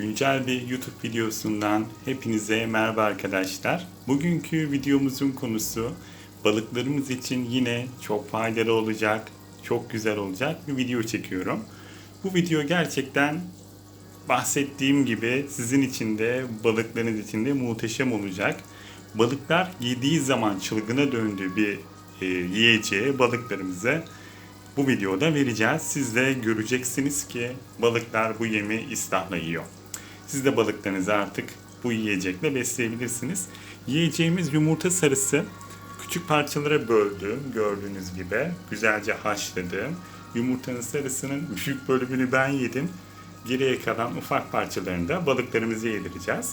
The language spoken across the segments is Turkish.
Güncel bir YouTube videosundan hepinize merhaba arkadaşlar. Bugünkü videomuzun konusu balıklarımız için yine çok faydalı olacak, çok güzel olacak bir video çekiyorum. Bu video gerçekten bahsettiğim gibi sizin için de balıklarınız için de muhteşem olacak. Balıklar yediği zaman çılgına döndüğü bir e, yiyeceği balıklarımıza bu videoda vereceğiz. Siz de göreceksiniz ki balıklar bu yemi istahla yiyor. Siz de balıklarınızı artık bu yiyecekle besleyebilirsiniz. Yiyeceğimiz yumurta sarısı küçük parçalara böldüm gördüğünüz gibi. Güzelce haşladım. Yumurtanın sarısının büyük bölümünü ben yedim. Geriye kalan ufak parçalarını da balıklarımıza yedireceğiz.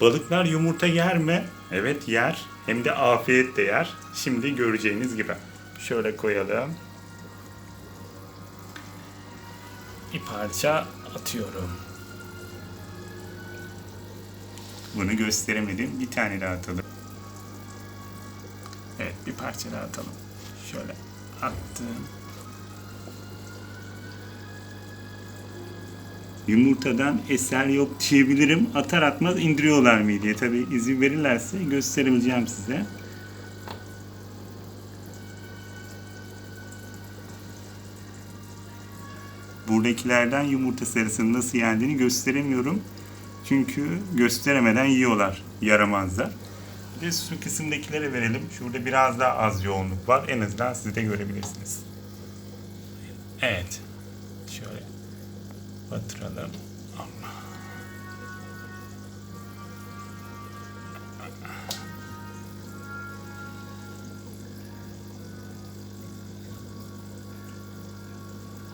Balıklar yumurta yer mi? Evet yer. Hem de afiyetle yer. Şimdi göreceğiniz gibi. Şöyle koyalım. Bir parça atıyorum. Bunu gösteremedim. Bir tane daha atalım. Evet bir parça daha atalım. Şöyle attım. Yumurtadan eser yok diyebilirim. Atar atmaz indiriyorlar mı diye. Tabi izin verirlerse gösterebileceğim size. Buradakilerden yumurta sarısını nasıl yendiğini gösteremiyorum. Çünkü gösteremeden yiyorlar. Yaramazlar. Bir de su kısımdakilere verelim. Şurada biraz daha az yoğunluk var. En azından siz de görebilirsiniz. Evet. Şöyle batıralım. Allah.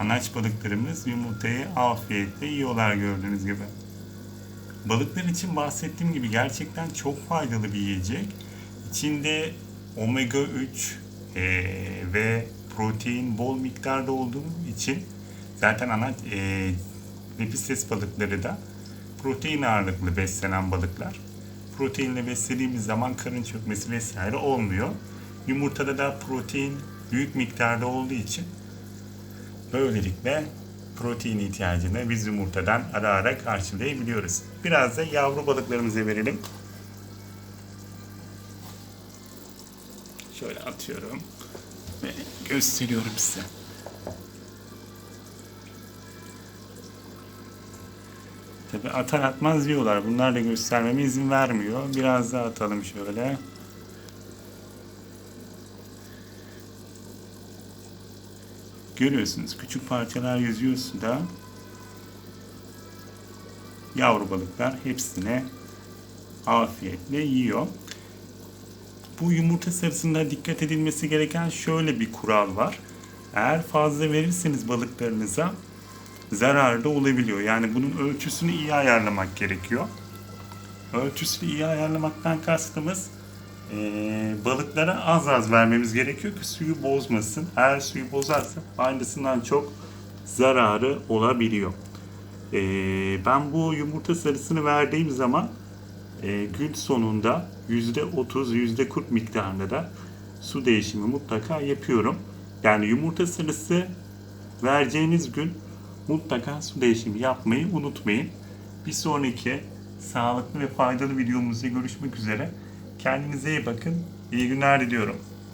Anaç balıklarımız yumurtayı afiyetle yiyorlar gördüğünüz gibi. Balıklar için bahsettiğim gibi gerçekten çok faydalı bir yiyecek. İçinde omega 3 eee, ve protein bol miktarda olduğu için zaten ana eee lepistes balıkları da protein ağırlıklı beslenen balıklar. Proteinle beslediğimiz zaman karın çökmesi vesaire olmuyor. Yumurtada da protein büyük miktarda olduğu için Böylelikle protein ihtiyacını biz yumurtadan ara ara karşılayabiliyoruz. Biraz da yavru balıklarımıza verelim. Şöyle atıyorum ve gösteriyorum size. Tabi atar atmaz diyorlar. Bunlar da göstermeme izin vermiyor. Biraz daha atalım şöyle. Görüyorsunuz küçük parçalar yüzüyor suda. Yavru balıklar hepsine afiyetle yiyor. Bu yumurta sarısında dikkat edilmesi gereken şöyle bir kural var. Eğer fazla verirseniz balıklarınıza zarar da olabiliyor. Yani bunun ölçüsünü iyi ayarlamak gerekiyor. Ölçüsünü iyi ayarlamaktan kastımız ee, balıklara az az vermemiz gerekiyor ki suyu bozmasın. Eğer suyu bozarsa aynısından çok zararı olabiliyor. Ee, ben bu yumurta sarısını verdiğim zaman e, gün sonunda %30, %40 miktarında da su değişimi mutlaka yapıyorum. Yani yumurta sarısı vereceğiniz gün mutlaka su değişimi yapmayı unutmayın. Bir sonraki sağlıklı ve faydalı videomuzda görüşmek üzere. Kendinize iyi bakın. İyi günler diliyorum.